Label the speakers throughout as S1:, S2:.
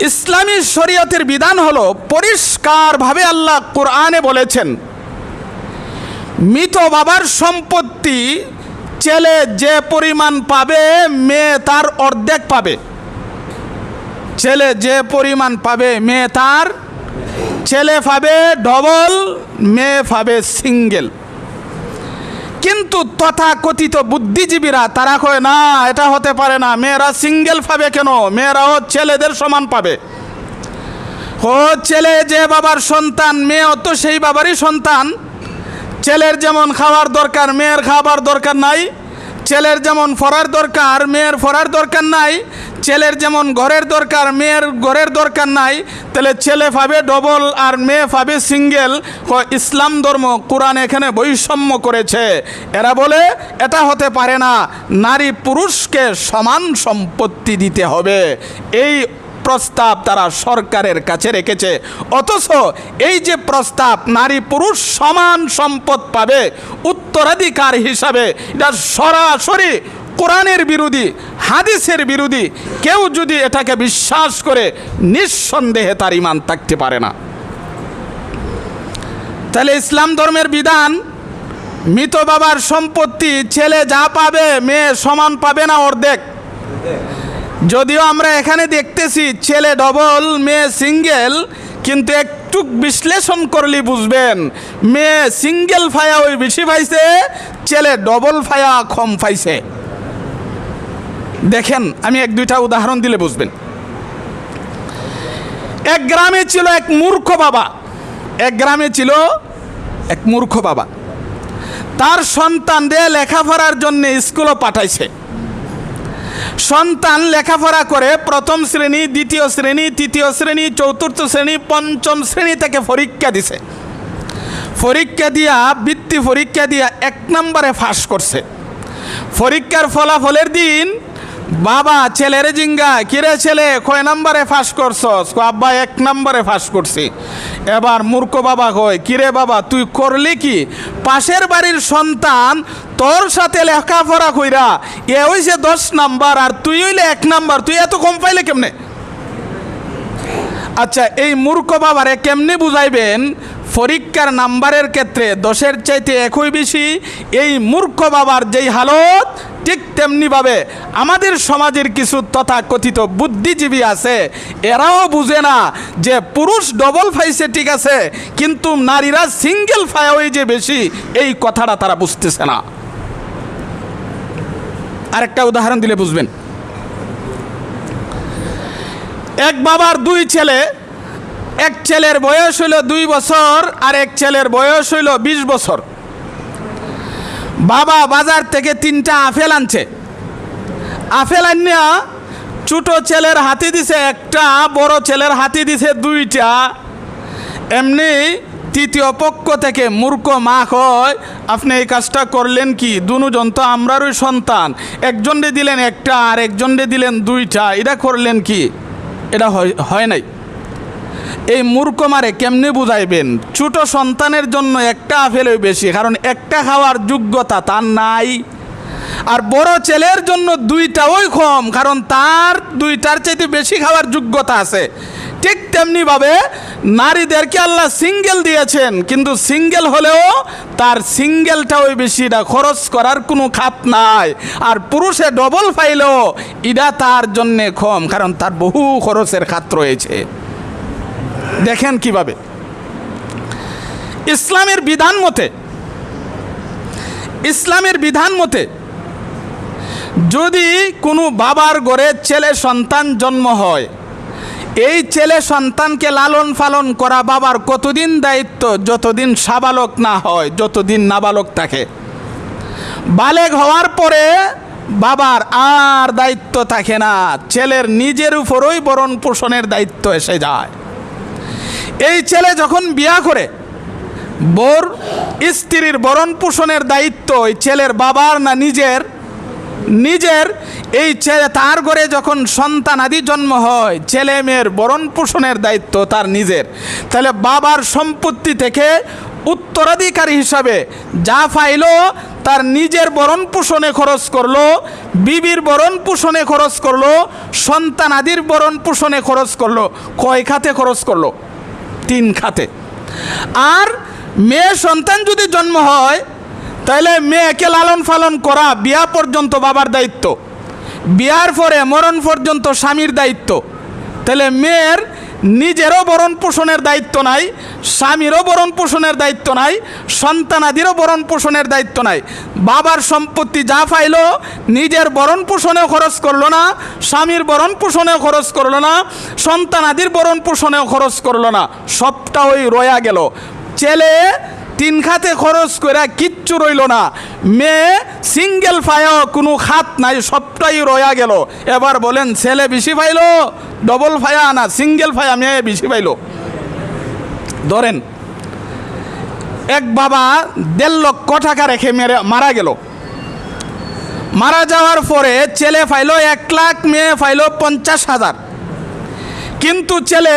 S1: ইসলামী শরীয়তের বিধান হলো পরিষ্কারভাবে আল্লাহ কোরআনে বলেছেন, মৃত বাবার সম্পত্তি ছেলে যে পরিমাণ পাবে, মেয়ে তার অর্ধেক পাবে। ছেলে যে পরিমাণ পাবে, মেয়ে তার ছেলে পাবে ডবল মেয়ে পাবে সিঙ্গেল কিন্তু তথা কথিত বুদ্ধিজীবীরা তারা কয়, না, এটা হতে পারে না। মেয়েরা সিঙ্গেল পাবে কেন? মেয়েরাও ছেলেদের সমান পাবে। ও ছেলে যে বাবার সন্তান, মেয়েও তো সেই বাবারই সন্তান। ছেলের যেমন খাওয়ার দরকার, মেয়ের খাবার দরকার নাই। ছেলের যেমন ফরার দরকার, মেয়ের ফরার দরকার নাই। ছেলের যেমন ঘরের দরকার, মেয়ের ঘরের দরকার নাই। তাহলে ছেলে পাবে ডবল আর মেয়ে পাবে সিঙ্গেল ইসলাম ধর্ম কোরআন এখানে বৈষম্য করেছে। এরা বলে এটা হতে পারে না। নারী পুরুষকে সমান সম্পত্তি দিতে হবে। এই প্রস্তাব তারা সরকারের কাছে রেখেছে। অথচ এই যে প্রস্তাব, নারী পুরুষ সমান সম্পদ পাবে উত্তরাধিকার হিসাবে, এটা সরাসরি কোরআনের বিরোধী, হাদিসের বিরোধী, কেউ যদি এটাকে বিশ্বাস করে, নিঃসন্দেহে তার ইমান থাকতে পারে না। তাহলে ইসলাম ধর্মের বিধান, মৃত বাবার সম্পত্তি ছেলে যা পাবে, মেয়ে সমান পাবে না অর্ধেক? যদিও আমরা এখানে দেখতেছি ছেলে ডবল মেয়ে সিঙ্গেল কিন্তু একটু বিশ্লেষণ করলে বুঝবেন। মেয়ে সিঙ্গেল ফায়া ওই বেশি পাইছে, ছেলে ডবল ফায়া কম পাইছে। দেখেন, আমি এক দুইটা উদাহরণ দিলে বুঝবেন। এক গ্রামে ছিল এক মূর্খ বাবা। এক গ্রামে ছিল এক মূর্খ বাবা। তার সন্তান সন্তানদের লেখাপড়ার জন্য স্কুলে পাঠাইছে। সন্তান লেখাপড়া করে প্রথম শ্রেণি, দ্বিতীয় শ্রেণি, তৃতীয় শ্রেণি, চতুর্থ শ্রেণি, পঞ্চম শ্রেণি থেকে পরীক্ষা দিছে। পরীক্ষা দিয়া, বৃত্তি পরীক্ষা দিয়া এক নম্বরে ফাঁস করছে। পরীক্ষার ফলাফলের দিন বাবা ছেলের জিঙ্গা কিরে ছেলে? কয় নম্বরে ফাঁস করছস? আব্বা, এক নম্বরে ফাঁস করছি। এবার মূর্খ বাবা কয় কিরে বাবা, তুই করলি কি? পাশের বাড়ির সন্তান তোর সাথে লেখাপড়া কইরা এ হইছে দশ নাম্বার আর তুই হইলে এক নাম্বার। তুই এত কম পাইলে কেমনে? আচ্ছা এই মূর্খ বাবারে কেমনে বুঝাইবেন? পরীক্ষার নাম্বারের ক্ষেত্রে দশের চাইতে একই বেশি এই মূর্খ বাবার যেই হালত ঠিক তেমনিভাবে আমাদের সমাজের কিছু তথাকথিত বুদ্ধিজীবী আছে, এরাও বুঝে না যে পুরুষ ডবল ফাইছে ঠিক আছে, কিন্তু নারীরা সিঙ্গেল ফায়াওই যে বেশি, এই কথাটা তারা বুঝতেছে না। আরেকটা উদাহরণ দিলে বুঝবেন। এক বাবার দুই ছেলে, এক ছেলের বয়স হইল দুই বছর আর এক ছেলের বয়স হইল বিশ বছর। বাবা বাজার থেকে তিনটা আপেল আনছে। আপেল আনিয়া ছোট ছেলের হাতে দিছে একটা, বড় ছেলের হাতে দিছে দুইটা। এমনি তৃতীয় পক্ষ থেকে মূর্খ মা কয় আপনি এই কাজটা করলেন কি? দুজন তো আমরারই সন্তান। একজনরে দিলেন একটা আর একজনরে দিলেন দুইটা। এটা করলেন কি? এটা হয়- হয় নাই। এই মূর্খ মারে কেমনে বুঝাইবেন? ছোট সন্তানের জন্য একটা আপেলই বেশি, কারণ একটা খাওয়ার যোগ্যতা তার নাই। আর বড় ছেলের জন্য দুইটাই কম, কারণ তার দুইটার চাইতে বেশি খাওয়ার যোগ্যতা আছে। ঠিক তেমনিভাবে নারীদেরকে আল্লাহ সিঙ্গেল দিয়েছেন, কিন্তু সিঙ্গেল হলেও তার সিঙ্গেলটাও বেশি এটা খরচ করার কোনো খাত নাই। আর পুরুষে ডবল পাইলেও এটা তার জন্যে কম, কারণ তার বহু খরচের খাত রয়েছে। দেখেন কীভাবে। ইসলামের বিধান মতে, ইসলামের বিধান মতে যদি কোনো বাবার ঘরে ছেলে সন্তান জন্ম হয়, এই ছেলে সন্তানকে লালন পালন করা বাবার কতদিন দায়িত্ব, যতদিন সাবালক না হয়, যতদিন নাবালক থাকে। বালেক হওয়ার পরে বাবার আর দায়িত্ব থাকে না, ছেলের নিজের উপরই বরণ পোষণের দায়িত্ব এসে যায়। এই ছেলে যখন বিয়া করে, বোর স্ত্রীর বরণ পোষণের দায়িত্ব ওই ছেলের বাবার না নিজের? নিজের এই ছেলে তার ঘরে যখন সন্তান আদি জন্ম হয়, ছেলে মেয়ের বরণ পোষণের দায়িত্ব তার নিজের। তাহলে বাবার সম্পত্তি থেকে উত্তরাধিকারী হিসাবে যা পাইল, তার নিজের বরণ পোষণে খরচ করল, বিবির বরণ পোষণে খরচ করল, সন্তান আদির বরণ পোষণে খরচ করল কয় খাতে খরচ করল। তিন খাতে। আর মেয়ে সন্তান যদি জন্ম হয় তাহলে মেয়েকে লালন পালন করা বিয়া পর্যন্ত বাবার দায়িত্ব। বিয়ার পরে মরণ পর্যন্ত স্বামীর দায়িত্ব। তাহলে মেয়ের নিজেরও বরণ পোষণের দায়িত্ব নাই, স্বামীরও বরণ পোষণের দায়িত্ব নাই, সন্তানাদিরও বরণ পোষণের দায়িত্ব নাই। বাবার সম্পত্তি যা পাইলো, নিজের বরণ পোষণেও খরচ করল না, স্বামীর বরণ পোষণেও খরচ করল না, সন্তানাদির বরণ পোষণেও খরচ করল না। সবটা ওই রয়া গেল। ছেলে তিন খাতে খরচ করে কিচ্ছু রইল না। মেয়ে সিঙ্গেল ফায়াও কোনো খাত নাই, সবটাই রয়া গেল। এবার বলেন, ছেলে বেশি পাইল ডবল ফায়া না সিঙ্গেল ফায়া? মেয়ে বেশি পাইল ধরেন, এক বাবা দেড় লক্ষ টাকা রেখে মেরে, মারা গেল। মারা যাওয়ার পরে ছেলে পাইল এক লাখ, মেয়ে পাইল পঞ্চাশ হাজার। কিন্তু ছেলে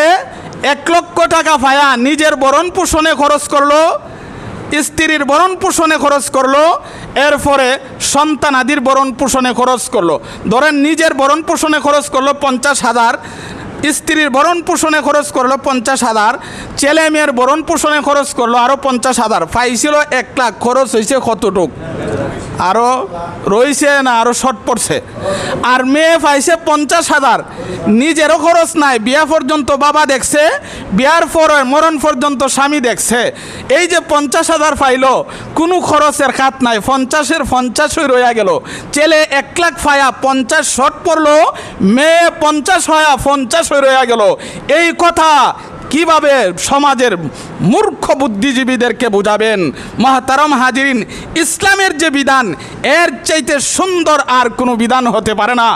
S1: এক লক্ষ টাকা ফায়া, নিজের বরণ পোষণে খরচ করল স্ত্রীর বরণ পোষণে খরচ করল, এরপরে সন্তান আদির বরণ পোষণে খরচ করল। ধরেন নিজের বরণ পোষণে খরচ করল পঞ্চাশ হাজার, স্ত্রীর বরণ পোষণে খরচ করল পঞ্চাশ হাজার, ছেলে মেয়ের বরণ পোষণে খরচ করল আরও পঞ্চাশ হাজার। পাইছিল এক লাখ, খরচ হয়েছে কতটুক? আরও রয়েছে না আরও শর্ট পড়ছে। আর মেয়ে পাইছে পঞ্চাশ হাজার। নিজেরও খরচ নাই, বিয়া পর্যন্ত বাবা দেখছে, বিয়ার পর মরণ পর্যন্ত স্বামী দেখছে। এই যে পঞ্চাশ হাজার পাইল, কোনো খরচের খাত নাই, পঞ্চাশের পঞ্চাশই রইয়া গেল। ছেলে এক লাখ ফায়া পঞ্চাশ শর্ট পড়ল, মেয়ে পঞ্চাশ হয়া পঞ্চাশ হয়ে রইয়া গেল। এই কথা কীভাবে সমাজের মূর্খ বুদ্ধিজীবীদেরকে বুঝাবেন? মহাতারম হাজিরিন, ইসলামের যে বিধান, এর চাইতে সুন্দর আর কোনো বিধান হতে পারে না।